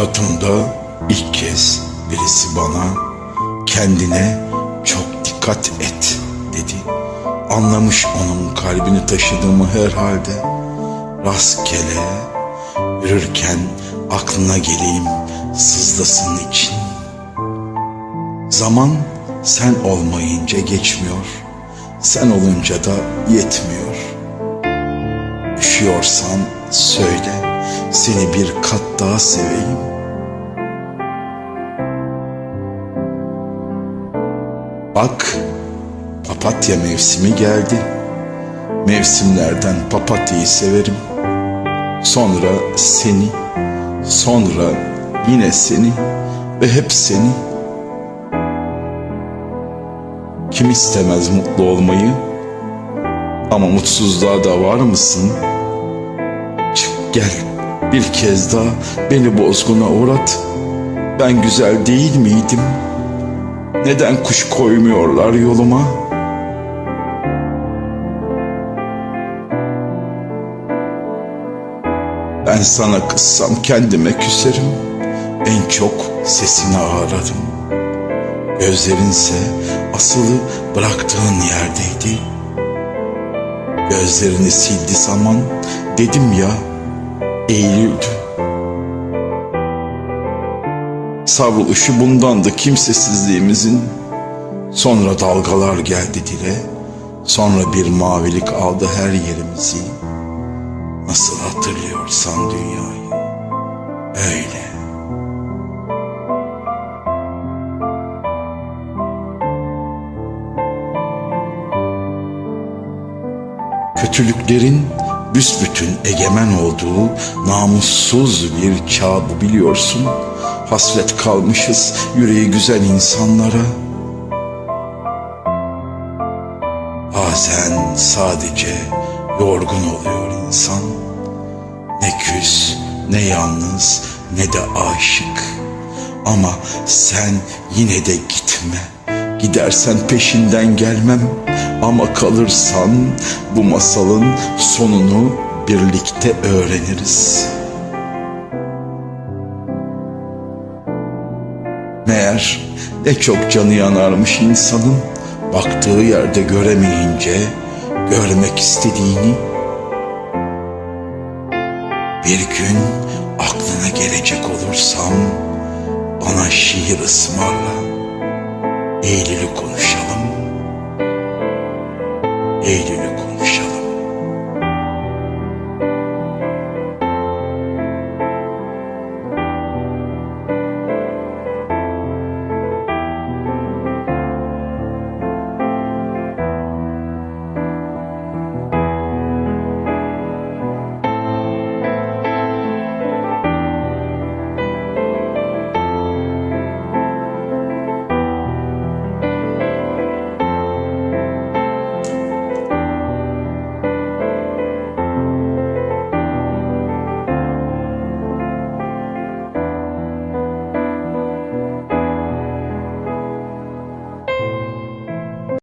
Hayatımda ilk kez birisi bana kendine çok dikkat et dedi. Anlamış onun kalbini taşıdığımı herhalde. Rastgele yürürken aklına geleyim sızlasın için. Zaman sen olmayınca geçmiyor. Sen olunca da yetmiyor. Üşüyorsan söyle seni bir kat daha seveyim. Bak papatya mevsimi geldi. Mevsimlerden papatyayı severim. Sonra seni, sonra yine seni ve hep seni. Kim istemez mutlu olmayı? Ama mutsuzluğa da var mısın? Çık gel bir kez daha beni bozguna uğrat. Ben güzel değil miydim? Neden kuş koymuyorlar yoluma? Ben sana kızsam kendime küserim. En çok sesini ağlarım. Gözlerinse asılı bıraktığın yerdeydi. Gözlerini sildi zaman dedim ya eğilirdi. Savruluşu bundandı kimsesizliğimizin. Sonra dalgalar geldi dile. Sonra bir mavilik aldı her yerimizi. Nasıl hatırlıyorsan dünyayı. Öyle. Kötülüklerin büsbütün egemen olduğu namussuz bir bu biliyorsun. Hasret kalmışız yüreği güzel insanlara. Bazen sadece yorgun oluyor insan. Ne küs, ne yalnız, ne de aşık. Ama sen yine de gitme. Gidersen peşinden gelmem. Ama kalırsan bu masalın sonunu birlikte öğreniriz. Meğer ne çok canı yanarmış insanın baktığı yerde göremeyince görmek istediğini. Bir gün aklına gelecek olursam bana şiir ısmarla. Eylül'ü konuşalım. Eylül'ü.